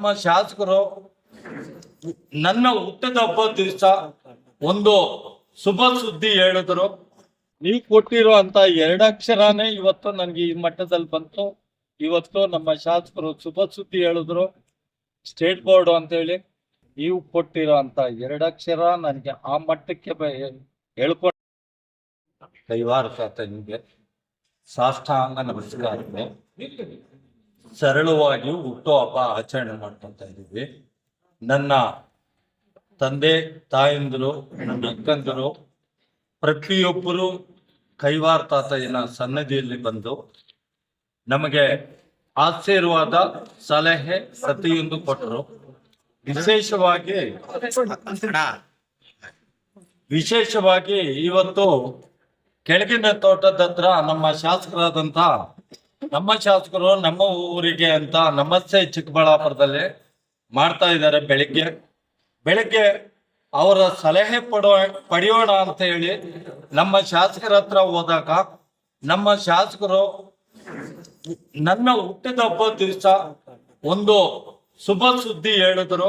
ನಮ್ಮ ಶಾಸಕರು ನನ್ನ ಹುಟ್ಟದ ಹಬ್ಬ ದಿವಸ ಒಂದು ಶುಭ ಸುದ್ದಿ ಹೇಳಿದ್ರು. ನೀವು ಕೊಟ್ಟಿರೋ ಅಂತ ಎರಡಕ್ಷರನೇ ಇವತ್ತು ನನಗೆ ಈ ಮಟ್ಟದಲ್ಲಿ ಬಂತು. ಇವತ್ತು ನಮ್ಮ ಶಾಸಕರು ಶುಭ ಸುದ್ದಿ ಹೇಳಿದ್ರು. ಸ್ಟೇಟ್ ಬೋರ್ಡ್ ಅಂತ ಹೇಳಿ ನೀವು ಕೊಟ್ಟಿರೋ ಅಂತ ಎರಡಕ್ಷರ ನನಗೆ ಆ ಮಟ್ಟಕ್ಕೆ ಹೇಳ್ಕೊಂಡು ಕೈವಾರ ಸಾಷ್ಟಾಂಗ ನಮಸ್ಕಾರಗಳು. ಸರಳವಾಗಿ ಹುಟ್ಟುಹಬ್ಬ ಆಚರಣೆ ಮಾಡ್ಕೊಂತ ಇದ್ದೀವಿ. ನನ್ನ ತಂದೆ, ತಾಯಂದಿರು, ನನ್ನ ಅಕ್ಕಂದಿರು, ಪ್ರತಿಯೊಬ್ಬರು ಕೈವಾರ ತಾತಯ್ಯನ ಸನ್ನದಿಯಲ್ಲಿ ಬಂದು ನಮಗೆ ಆಶೀರ್ವಾದ, ಸಲಹೆ ಪ್ರತಿಯೊಂದು ಕೊಟ್ಟರು. ವಿಶೇಷವಾಗಿ ವಿಶೇಷವಾಗಿ ಇವತ್ತು ಕೆಳಗಿನ ತೋಟದ ಹತ್ರ ನಮ್ಮ ಶಾಸಕರಾದಂತ ನಮ್ಮ ಶಾಸಕರು, ನಮ್ಮ ಊರಿಗೆ ಅಂತ ನಮಸ್ತೆ ಚಿಕ್ಕಬಳ್ಳಾಪುರದಲ್ಲಿ ಮಾಡ್ತಾ ಇದ್ದಾರೆ ಬೆಳಿಗ್ಗೆ. ಬೆಳಿಗ್ಗೆ ಅವರ ಸಲಹೆ ಪಡೋ ಪಡೆಯೋಣ ಅಂತ ಹೇಳಿ ನಮ್ಮ ಶಾಸಕರ ಹತ್ರ ಹೋದಾಗ ನಮ್ಮ ಶಾಸಕರು, ನನ್ನ ಹುಟ್ಟಿದ ಹಬ್ಬ ದಿವಸ ಒಂದು ಶುಭ ಸುದ್ದಿ ಹೇಳಿದ್ರು.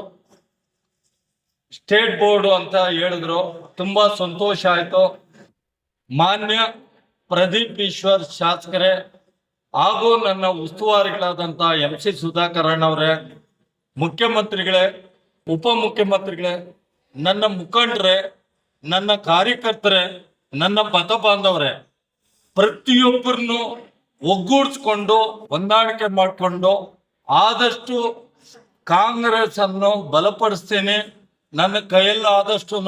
ಸ್ಟೇಟ್ ಬೋರ್ಡ್ ಅಂತ ಹೇಳಿದ್ರು. ತುಂಬಾ ಸಂತೋಷ ಆಯ್ತು. ಮಾನ್ಯ ಪ್ರದೀಪ್ ಈಶ್ವರ್ ಶಾಸಕರೇ ಹಾಗೂ ನನ್ನ ಉಸ್ತುವಾರಿಗಳಾದಂಥ ಎಂ ಸಿ ಸುಧಾಕರನ್ ಅವರೇ, ಮುಖ್ಯಮಂತ್ರಿಗಳೇ, ಉಪಮುಖ್ಯಮಂತ್ರಿಗಳೇ, ನನ್ನ ಮುಖಂಡರೇ, ನನ್ನ ಕಾರ್ಯಕರ್ತರೇ, ನನ್ನ ಪದ ಬಾಂಧವರೇ ಪ್ರತಿಯೊಬ್ಬರನ್ನು ಒಗ್ಗೂಡಿಸ್ಕೊಂಡು, ಹೊಂದಾಣಿಕೆ ಮಾಡಿಕೊಂಡು ಆದಷ್ಟು ಕಾಂಗ್ರೆಸ್ ಅನ್ನು ಬಲಪಡಿಸ್ತೇನೆ. ನನ್ನ ಕೈಯಲ್ಲಾದಷ್ಟು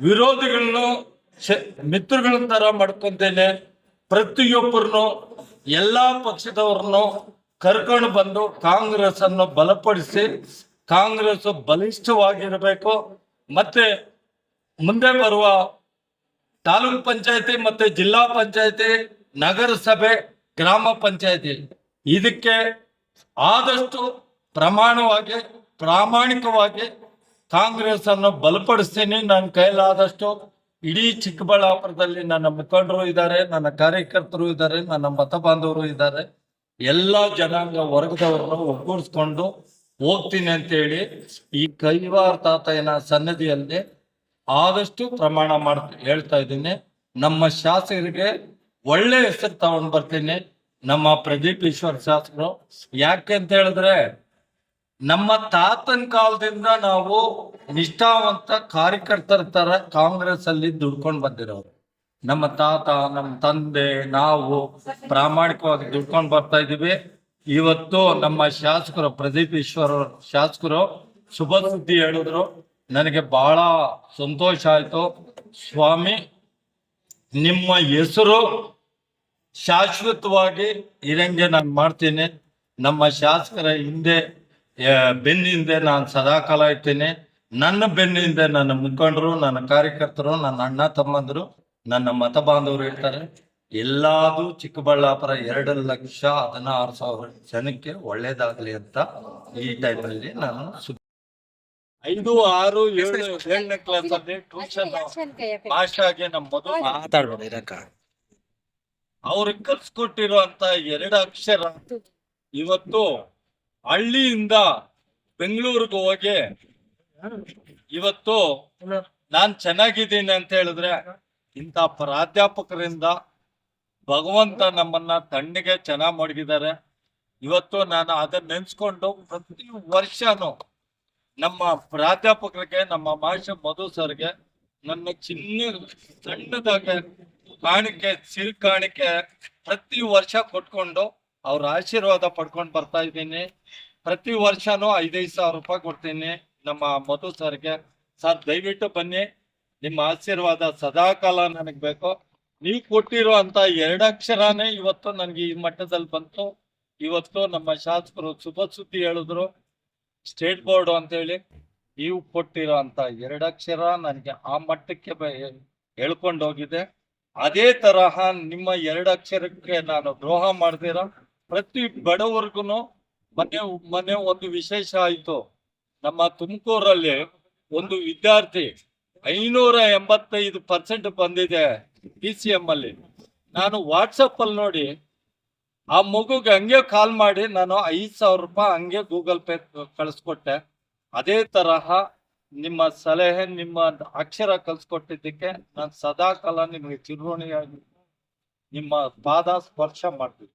ವಿರೋಧಿಗಳನ್ನು ಶ- ಮಿತ್ರಗಳ ತರ ಮಾಡ್ಕೊಂತೇನೆ. ಪ್ರತಿಯೊಬ್ಬರನ್ನು ಎಲ್ಲಾ ಪಕ್ಷದವ್ರನ್ನು ಕರ್ಕೊಂಡು ಬಂದು ಕಾಂಗ್ರೆಸ್ ಅನ್ನು ಬಲಪಡಿಸಿ ಕಾಂಗ್ರೆಸ್ ಬಲಿಷ್ಠವಾಗಿರಬೇಕು. ಮತ್ತೆ ಮುಂದೆ ಬರುವ ತಾಲೂಕ್ ಪಂಚಾಯತಿ ಮತ್ತೆ ಜಿಲ್ಲಾ ಪಂಚಾಯತಿ, ನಗರಸಭೆ, ಗ್ರಾಮ ಪಂಚಾಯತಿ. ಇದಕ್ಕೆ ಆದಷ್ಟು ಪ್ರಮಾಣವಾಗಿ, ಪ್ರಾಮಾಣಿಕವಾಗಿ ಕಾಂಗ್ರೆಸ್ ಅನ್ನು ಬಲಪಡಿಸ್ತೀನಿ. ನನ್ನ ಕೈಲಾದಷ್ಟು ಇಡೀ ಚಿಕ್ಕಬಳ್ಳಾಪುರದಲ್ಲಿ ನನ್ನ ಮುಖಂಡರು ಇದ್ದಾರೆ, ನನ್ನ ಕಾರ್ಯಕರ್ತರು ಇದ್ದಾರೆ, ನನ್ನ ಮತ ಬಾಂಧವರು ಇದ್ದಾರೆ. ಎಲ್ಲ ಜನಾಂಗ ವರ್ಗದವರನ್ನು ಒಗ್ಗೂಡಿಸ್ಕೊಂಡು ಹೋಗ್ತೀನಿ ಅಂತೇಳಿ ಈ ಕೈವಾರ ತಾತಯ್ಯನ ಸನ್ನದಿಯಲ್ಲಿ ಆದಷ್ಟು ಪ್ರಮಾಣ ಮಾಡ್ ಹೇಳ್ತಾ ಇದ್ದೀನಿ. ನಮ್ಮ ಶಾಸಕರಿಗೆ ಒಳ್ಳೆ ಹೆಸರು ತಗೊಂಡ್ ಬರ್ತೀನಿ. ನಮ್ಮ ಪ್ರದೀಪ್ ಈಶ್ವರ್ ಶಾಸಕರು. ಯಾಕೆ ಅಂತ ಹೇಳಿದ್ರೆ ನಮ್ಮ ತಾತನ ಕಾಲದಿಂದ ನಾವು ನಿಷ್ಠಾವಂತ ಕಾರ್ಯಕರ್ತರ ತರ ಕಾಂಗ್ರೆಸ್ ಅಲ್ಲಿ ದುಡ್ಕೊಂಡು ಬಂದಿರೋರು. ನಮ್ಮ ತಾತ, ನಮ್ಮ ತಂದೆ, ನಾವು ಪ್ರಾಮಾಣಿಕವಾಗಿ ದುಡ್ಕೊಂಡು ಬರ್ತಾ ಇದೀವಿ ಇವತ್ತು ನಮ್ಮ ಶಾಸಕರು ಪ್ರದೀಪ್ ಈಶ್ವರ ಶಾಸಕರು ಶುಭ ಸುದ್ದಿ ಹೇಳಿದ್ರು. ನನಗೆ ಬಹಳ ಸಂತೋಷ ಆಯ್ತು. ಸ್ವಾಮಿ, ನಿಮ್ಮ ಹೆಸರು ಶಾಶ್ವತವಾಗಿ ಇರಂಗೆ ನಾನು ಮಾಡ್ತೀನಿ. ನಮ್ಮ ಶಾಸಕರ ಹಿಂದೆ ಬೆನ್ನಿಂದೆ ನಾನು ಸದಾಕಾಲ ಇರ್ತೇನೆ ನನ್ನ ಬೆನ್ನಿಂದೆ ನನ್ನ ಮುಖಂಡರು ನನ್ನ ಕಾರ್ಯಕರ್ತರು ನನ್ನ ಅಣ್ಣ ತಮ್ಮಂದರು ನನ್ನ ಮತ ಬಾಂಧವರು ಇರ್ತಾರೆ. ಎಲ್ಲಾದು ಚಿಕ್ಕಬಳ್ಳಾಪುರ ಎರಡು ಲಕ್ಷ ಹದಿನಾರು ಸಾವಿರ ಜನಕ್ಕೆ ಒಳ್ಳೇದಾಗಲಿ ಅಂತ ಈ ಟೈಮಲ್ಲಿ ನಾನು ಐದು ಆರು ಏಳು ಏಳನೇ ಕ್ಲಾಸ್ ಅಲ್ಲಿ ಟ್ಯೂಷನ್ ನಮ್ಮ ಮಾತಾಡ್ಬೇಡ ಅವ್ರಿಗೆ ಕಲ್ಸ್ಕೊಟ್ಟಿರುವಂತ ಎರಡು ಅಕ್ಷರ. ಇವತ್ತು ಹಳ್ಳಿಯಿಂದ ಬೆಂಗಳೂರಿಗೆ ಹೋಗಿ ಇವತ್ತು ನಾನ್ ಚೆನ್ನಾಗಿದ್ದೀನಿ ಅಂತ ಹೇಳಿದ್ರೆ ಇಂಥ ಪ್ರಾಧ್ಯಾಪಕರಿಂದ ಭಗವಂತ ನಮ್ಮನ್ನ ತಣ್ಣಗೆ ಚೆನ್ನಾಗಿ ಮಡಗಿದ್ದಾರೆ. ಇವತ್ತು ನಾನು ಅದನ್ನ ನೆನ್ಸ್ಕೊಂಡು ಪ್ರತಿ ವರ್ಷನೂ ನಮ್ಮ ಪ್ರಾಧ್ಯಾಪಕರಿಗೆ, ನಮ್ಮ ಮಾಷ ಮಧು ಸರ್ಗೆ ನನ್ನ ಚಿನ್ನ ಸಣ್ಣದಾಗಿ ಕಾಣಿಕೆ ಸಿರು ಕಾಣಿಕೆ ಪ್ರತಿ ವರ್ಷ ಕೊಟ್ಕೊಂಡು ಅವ್ರ ಆಶೀರ್ವಾದ ಪಡ್ಕೊಂಡು ಬರ್ತಾ ಇದ್ದೀನಿ. ಪ್ರತಿ ವರ್ಷನೂ ಐದೈದು ಸಾವಿರ ರೂಪಾಯಿ ಕೊಡ್ತೀನಿ ನಮ್ಮ ಮಧು ಸರ್ಗೆ. ಸರ್, ದಯವಿಟ್ಟು ಬನ್ನಿ. ನಿಮ್ಮ ಆಶೀರ್ವಾದ ಸದಾಕಾಲ ನನಗೆ ಬೇಕು. ನೀವು ಕೊಟ್ಟಿರೋ ಅಂತ ಎರಡಕ್ಷರನೇ ಇವತ್ತು ನನಗೆ ಈ ಮಟ್ಟದಲ್ಲಿ ಬಂತು. ಇವತ್ತು ನಮ್ಮ ಶಾಸಕರು ಶುಭ ಸುದ್ದಿ ಹೇಳಿದ್ರು. ಸ್ಟೇಟ್ ಬೋರ್ಡ್ ಅಂತ ಹೇಳಿ ನೀವು ಕೊಟ್ಟಿರೋ ಅಂತ ಎರಡಕ್ಷರ ನನಗೆ ಆ ಮಟ್ಟಕ್ಕೆ ಹೇಳ್ಕೊಂಡು ಹೋಗಿದೆ ಅದೇ ತರಹ ನಿಮ್ಮ ಎರಡಕ್ಷರಕ್ಕೆ ನಾನು ದ್ರೋಹ ಮಾಡ್ದಿರ? ಪ್ರತಿ ಬಡವರ್ಗುನು ಮನೆ ಮನೆ ಒಂದು ವಿಶೇಷ ಆಯಿತು. ನಮ್ಮ ತುಮಕೂರಲ್ಲಿ ಒಂದು ವಿದ್ಯಾರ್ಥಿ ಐನೂರ ಎಂಬತ್ತೈದು ಪರ್ಸೆಂಟ್ ಬಂದಿದೆ ಪಿ ಸಿ ಎಂ ಅಲ್ಲಿ. ನಾನು ವಾಟ್ಸಪ್ ಅಲ್ಲಿ ನೋಡಿ, ಆ ಮಗುಗೆ ಹಂಗೆ ಕಾಲ್ ಮಾಡಿ, ನಾನು ಐದ್ ಸಾವಿರ ರೂಪಾಯಿ ಹಂಗೆ ಗೂಗಲ್ ಪೇ ಕಳಿಸ್ಕೊಟ್ಟೆ. ಅದೇ ತರಹ ನಿಮ್ಮ ಸಲಹೆ, ನಿಮ್ಮ ಅಕ್ಷರ ಕಲಿಸ್ಕೊಟ್ಟಿದ್ದಕ್ಕೆ ನಾನು ಸದಾ ಕಾಲ ನಿಮಗೆ ಚಿರೋಣಿಯಾಗಿ ನಿಮ್ಮ ಪಾದ ಸ್ಪರ್ಶ ಮಾಡ್ತೀನಿ.